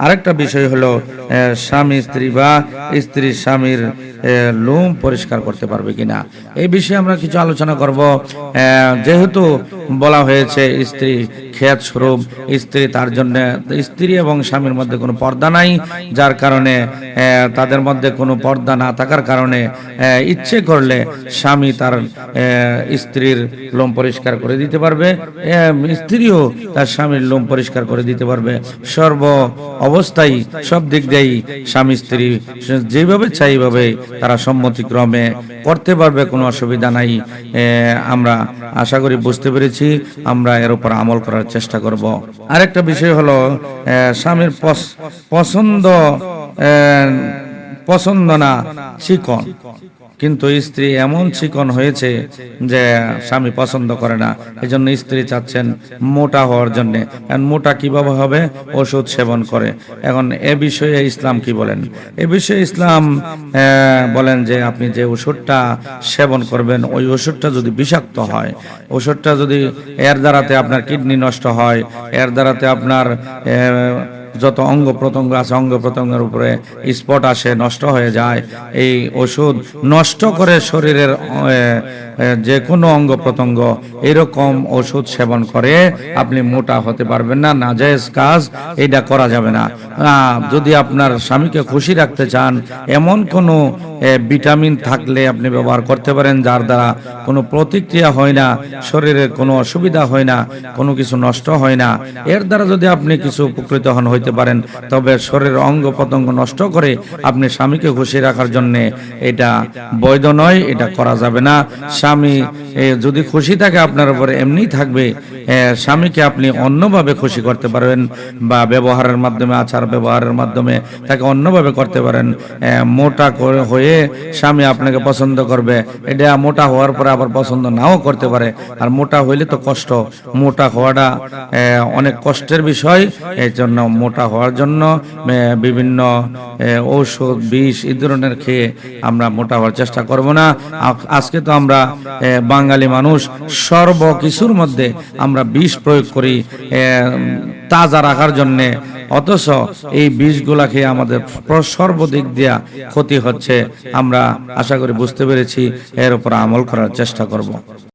আরেকটা বিষয় হলো স্বামী স্ত্রী বা স্ত্রী স্বামীর লোম পরিষ্কার করতে পারবে কিনা? এই বিষয়ে আমরা কিছু আলোচনা করব। যেহেতু বলা হয়েছে স্ত্রী খেয়াত স্বরূপ, স্ত্রী তার জন্য, স্ত্রী এবং স্বামীর মধ্যে কোনো পর্দা নাই, যার কারণে তাদের মধ্যে কোনো পর্দা না থাকার কারণে ইচ্ছে করলে স্বামী তার স্ত্রীর লোম পরিষ্কার করে দিতে পারবে স্ত্রীও তার স্বামীর লোম পরিষ্কার করে দিতে পারবে। সর্ব অবস্থায় সব দিক দিয়েই স্বামী স্ত্রী যেভাবে চাই এইভাবে তারা সম্মতিক্রমে করতে পারবে, কোনো অসুবিধা নাই। আমরা আশা করি বুঝতে পেরেছি, আমরা এর উপর আমল করার চেষ্টা করব। আরেকটা বিষয় হলো স্বামীর পছ- পছন্দ পছন্দ না, চিকন। কিন্তু স্ত্রী এমন চিকন হয়েছে যে স্বামী পছন্দ করে না। এই জন্য স্ত্রী চাচ্ছেন মোটা হওয়ার জন্য। মোটা কীভাবে হবে? ওষুধ সেবন করে। এখন এ বিষয়ে ইসলাম কি বলেন? এ বিষয়ে ইসলাম বলেন যে আপনি যে ওষুধটা সেবন করবেন, ওই ওষুধটা যদি বিষাক্ত হয়, ওষুধটা যদি এর দ্বারাতে আপনার কিডনি নষ্ট হয়, এর দ্বারাতে আপনার যত অঙ্গ প্রত্যঙ্গ আছে, অঙ্গ প্রত্যঙ্গের উপরে স্পট আসে, নষ্ট হয়ে যায়। এই ওষুধ নষ্ট করে শরীরের যে কোনো অঙ্গ প্রত্যঙ্গ এরকম ওষুধ সেবন করে আপনি মোটা হতে পারবেন না, নাজায়েজ কাজ এটা করা যাবে না। যদি আপনার স্বামীকে খুশি রাখতে চান, এমন কোনো ভিটামিন থাকলে আপনি ব্যবহার করতে পারেন, যার দ্বারা কোনো প্রতিক্রিয়া হয় না, শরীরের কোনো অসুবিধা হয় না, কোনো কিছু নষ্ট হয় না। এর দ্বারা যদি আপনি কিছু উপকৃত হন হইতে পারেন। তবে শরীরের অঙ্গ প্রত্যঙ্গ নষ্ট করে আপনি স্বামীকে খুশি রাখার জন্যে এটা বৈধ নয়, এটা করা যাবে না। স্বামী যদি খুশি থাকে আপনার উপরে এমনি থাকবে। স্বামীকে আপনি অন্যভাবে খুশি করতে পারবেন বা ব্যবহারের মাধ্যমে, আচার ব্যবহারের মাধ্যমে তাকে অন্যভাবে করতে পারেন। মোটা হয়ে স্বামী আপনাকে পছন্দ করবে। এটা মোটা হওয়ার পরে আবার পছন্দ নাও করতে পারে। আর মোটা হইলে তো কষ্ট। মোটা হওয়াটা অনেক কষ্টের বিষয়। এই জন্য মোটা হওয়ার জন্য বিভিন্ন ঔষধ, বিষ, এই ধরনের খেয়ে আমরা মোটা হওয়ার চেষ্টা করব না। আজকে তো আমরা বাঙালি মানুষ সর্ব কিছুর মধ্যে আমরা বিষ প্রয়োগ করি তাজা রাখার জন্য। অথচ এই বীজগুলা খেয়ে আমাদের সর্বদিক দিয়া ক্ষতি হচ্ছে। আমরা আশা করি বুঝতে পেরেছি, এর উপর আমল করার চেষ্টা করব।